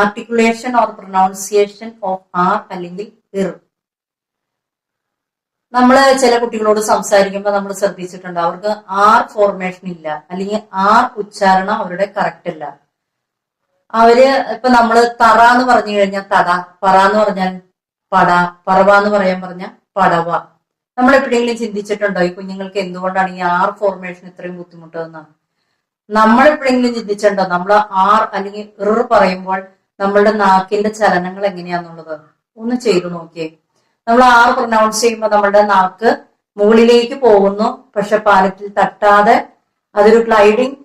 Articulation or pronunciation of R അല്ലെങ്കിൽ ഇർ നമ്മൾ ചില കുട്ടികളോട് സംസാരിക്കുമ്പോൾ നമ്മൾ ശ്രദ്ധിച്ചിട്ടുണ്ട്. അവർക്ക് ആർ ഫോർമേഷൻ ഇല്ല. അല്ലെങ്കിൽ ആർ ഉച്ചാരണം അവരുടെ കറക്റ്റ് അല്ല. അവർ ഇപ്പൊ നമ്മൾ തറ എന്ന് പറഞ്ഞു കഴിഞ്ഞാൽ തട. പറ എന്ന് പറഞ്ഞാൽ പട. പറവ എന്ന് പറയാൻ പറഞ്ഞ പടവ. നമ്മൾ എപ്പോഴെങ്കിലും ചിന്തിച്ചിട്ടുണ്ടോ? ഈ കുഞ്ഞുങ്ങൾക്ക് എന്തുകൊണ്ടാണ് ഈ ആർ ഫോർമേഷൻ ഇത്രയും ബുദ്ധിമുട്ടെന്നാണ് നമ്മൾ എപ്പോഴെങ്കിലും ചിന്തിച്ചിട്ടുണ്ടോ? നമ്മൾ ആർ അല്ലെങ്കിൽ ഇർ പറയുമ്പോൾ നമ്മളുടെ നാക്കിന്റെ ചലനങ്ങൾ എങ്ങനെയാന്നുള്ളത് ഒന്ന് ചെയ്തു നോക്കിയേ. നമ്മൾ ആർ പ്രൊനൗൺസ് ചെയ്യുമ്പോൾ നമ്മളുടെ നാക്ക് മുകളിലേക്ക് പോകുന്നു. പക്ഷെ പാലത്തിൽ തട്ടാതെ അതൊരു ഗ്ലൈഡിങ്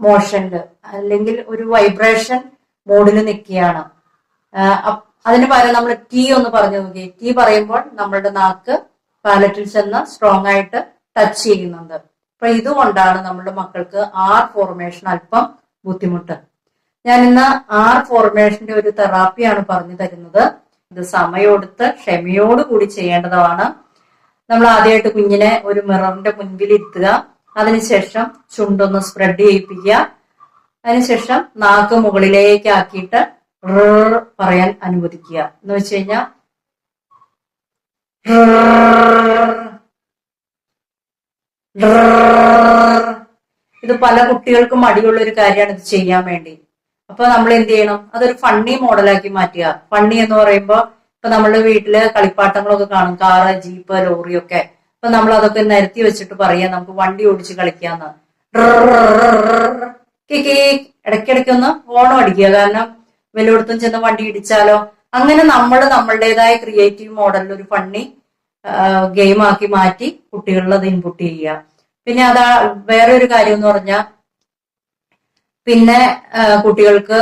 മോഷനിൽ അല്ലെങ്കിൽ ഒരു വൈബ്രേഷൻ മോഡിൽ നിൽക്കുകയാണ്. അതിന് പകരം നമ്മൾ ടീ ഒന്ന് പറഞ്ഞു നോക്കി ടീ പറയുമ്പോൾ നമ്മളുടെ നാക്ക് പാലറ്റിൽ ചെന്ന് സ്ട്രോങ് ആയിട്ട് ടച്ച് ചെയ്യുന്നുണ്ട്. അപ്പൊ ഇതുകൊണ്ടാണ് നമ്മുടെ മക്കൾക്ക് ആർ ഫോർമേഷൻ അല്പം ബുദ്ധിമുട്ട്. ഞാൻ ഇന്ന് ആർ ഫോർമേഷന്റെ ഒരു തെറാപ്പിയാണ് പറഞ്ഞു തരുന്നത്. ഇത് സമയമെടുത്ത് ക്ഷമയോട് കൂടി ചെയ്യേണ്ടതാണ്. നമ്മൾ ആദ്യമായിട്ട് കുഞ്ഞിനെ ഒരു മിററിന്റെ മുൻപിൽ ഇരുത്തുക. അതിനുശേഷം ചുണ്ടൊന്ന് സ്പ്രെഡ് ചെയ്യിപ്പിക്കുക. അതിനുശേഷം നാക്ക് മുകളിലേക്ക് ആക്കിയിട്ട് പറയാൻ അനുവദിക്കുക. എന്ന് വെച്ച് കഴിഞ്ഞാൽ ഇത് പല കുട്ടികൾക്കും മടിയുള്ള ഒരു കാര്യമാണ് ഇത് ചെയ്യാൻ വേണ്ടി. അപ്പൊ നമ്മൾ എന്ത് ചെയ്യണം? അതൊരു ഫണ്ണി മോഡലാക്കി മാറ്റുക. ഫണ്ണി എന്ന് പറയുമ്പോൾ ഇപ്പൊ നമ്മളുടെ വീട്ടിൽ കളിപ്പാട്ടങ്ങളൊക്കെ കാണും. കാറ് ജീപ്പ് ലോറി ഒക്കെ. അപ്പൊ നമ്മൾ അതൊക്കെ നിരത്തി വെച്ചിട്ട് പറയാം. നമുക്ക് വണ്ടി ഓടിച്ച് കളിക്കാന്ന്. ഇടയ്ക്കിടയ്ക്ക് ഒന്ന് ഓണം അടിക്കുക. കാരണം വല്ലയിടത്തും ചെന്ന് വണ്ടി ഇടിച്ചാലോ? അങ്ങനെ നമ്മൾ നമ്മളുടേതായ ക്രിയേറ്റീവ് മോഡലിൽ ഒരു ഫണ്ണി ഗെയിം ആക്കി മാറ്റി കുട്ടികളിൽ അത് ഇൻപുട്ട് ചെയ്യുക. പിന്നെ അതാ വേറെ ഒരു കാര്യം എന്ന് പറഞ്ഞാൽ പിന്നെ കുട്ടികൾക്ക്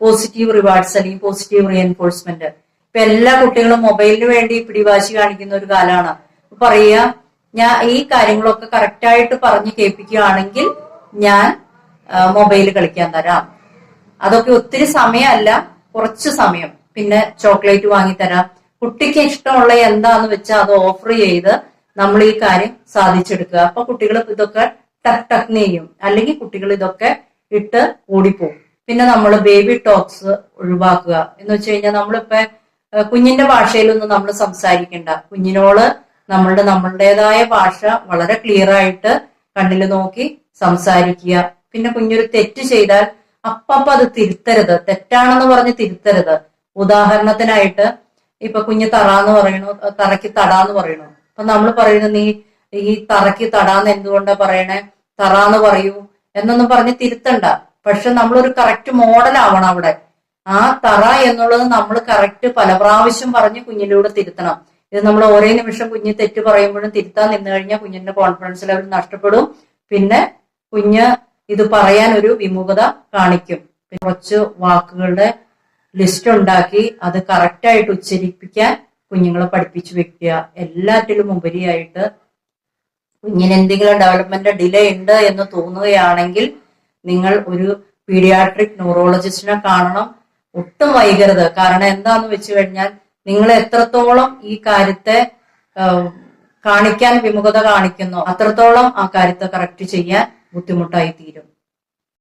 പോസിറ്റീവ് റിവാർഡ്സ് അല്ലെങ്കിൽ പോസിറ്റീവ് റീഎൻഫോഴ്സ്മെന്റ് ഇപ്പൊ എല്ലാ കുട്ടികളും മൊബൈലിന് വേണ്ടി പിടിവാശി കാണിക്കുന്ന ഒരു കാലമാണ്. പറയുക ഞാൻ ഈ കാര്യങ്ങളൊക്കെ കറക്റ്റായിട്ട് പറഞ്ഞ് കേൾപ്പിക്കുകയാണെങ്കിൽ ഞാൻ മൊബൈൽ കളിക്കാൻ തരാം. അതൊക്കെ ഒത്തിരി സമയമല്ല കുറച്ച് സമയം. പിന്നെ ചോക്ലേറ്റ് വാങ്ങി തരാം. കുട്ടിക്ക് ഇഷ്ടമുള്ള എന്താന്ന് വെച്ചാൽ അത് ഓഫർ ചെയ്ത് നമ്മൾ ഈ കാര്യം സാധിച്ചെടുക്കുക. അപ്പൊ കുട്ടികൾ ഇതൊക്കെ ടക് ടക് ചെയ്യും അല്ലെങ്കിൽ കുട്ടികൾ ഇതൊക്കെ ഇട്ട് ഓടിപ്പോകും പിന്നെ നമ്മൾ ബേബി ടോക്സ് ഒഴിവാക്കുക. എന്ന് വെച്ച് കഴിഞ്ഞാൽ നമ്മളിപ്പോ കുഞ്ഞിന്റെ ഭാഷയിലൊന്നും നമ്മൾ സംസാരിക്കണ്ട. കുഞ്ഞിനോട് നമ്മളുടെ നമ്മളുടേതായ ഭാഷ വളരെ ക്ലിയർ ആയിട്ട് കണ്ണിൽ നോക്കി സംസാരിക്കുക. പിന്നെ കുഞ്ഞൊരു തെറ്റ് ചെയ്താൽ അപ്പപ്പ അത് തിരുത്തരുത്. തെറ്റാണെന്ന് പറഞ്ഞ് തിരുത്തരുത്. ഉദാഹരണത്തിനായിട്ട് ഇപ്പൊ കുഞ്ഞ് തറാന്ന് പറയണു തറയ്ക്ക് തടാന്ന് പറയണു. അപ്പൊ നമ്മൾ പറയുന്നത് നീ ഈ തറയ്ക്ക് തടാന്ന് എന്തുകൊണ്ടാ പറയണേ? തറാന്ന് പറയൂ എന്നൊന്നും പറഞ്ഞ് തിരുത്തണ്ട. പക്ഷെ നമ്മളൊരു കറക്റ്റ് മോഡൽ ആവണം അവിടെ. ആ തറ എന്നുള്ളത് നമ്മൾ കറക്റ്റ് പല പ്രാവശ്യം പറഞ്ഞ് കുഞ്ഞിലൂടെ തിരുത്തണം. ഇത് നമ്മൾ ഓരോ നിമിഷം കുഞ്ഞ് തെറ്റ് പറയുമ്പോഴും തിരുത്താൻ നിന്ന് കഴിഞ്ഞാൽ കുഞ്ഞിന്റെ കോൺഫിഡൻസ് ലെവൽ നഷ്ടപ്പെടും. പിന്നെ കുഞ്ഞ് ഇത് പറയാൻ ഒരു വിമുഖത കാണിക്കും. കുറച്ച് വാക്കുകളുടെ ലിസ്റ്റ് ഉണ്ടാക്കി അത് കറക്റ്റായിട്ട് ഉച്ചരിപ്പിക്കാൻ കുഞ്ഞുങ്ങളെ പഠിപ്പിച്ചു വെക്കുക. എല്ലാറ്റിലും ഉപരിയായിട്ട് കുഞ്ഞിന് എന്തെങ്കിലും ഡെവലപ്മെന്റ് ഡിലേ ഉണ്ട് എന്ന് തോന്നുകയാണെങ്കിൽ നിങ്ങൾ ഒരു പീഡിയാട്രിക് ന്യൂറോളജിസ്റ്റിനെ കാണണം. ഒട്ടും വൈകരുത്. കാരണം എന്താന്ന് വെച്ച് കഴിഞ്ഞാൽ നിങ്ങൾ എത്രത്തോളം ഈ കാര്യത്തെ കാണിക്കാൻ വിമുഖത കാണിക്കുന്നു അത്രത്തോളം ആ കാര്യത്തെ കറക്റ്റ് ചെയ്യാൻ ബുദ്ധിമുട്ടായി തീരും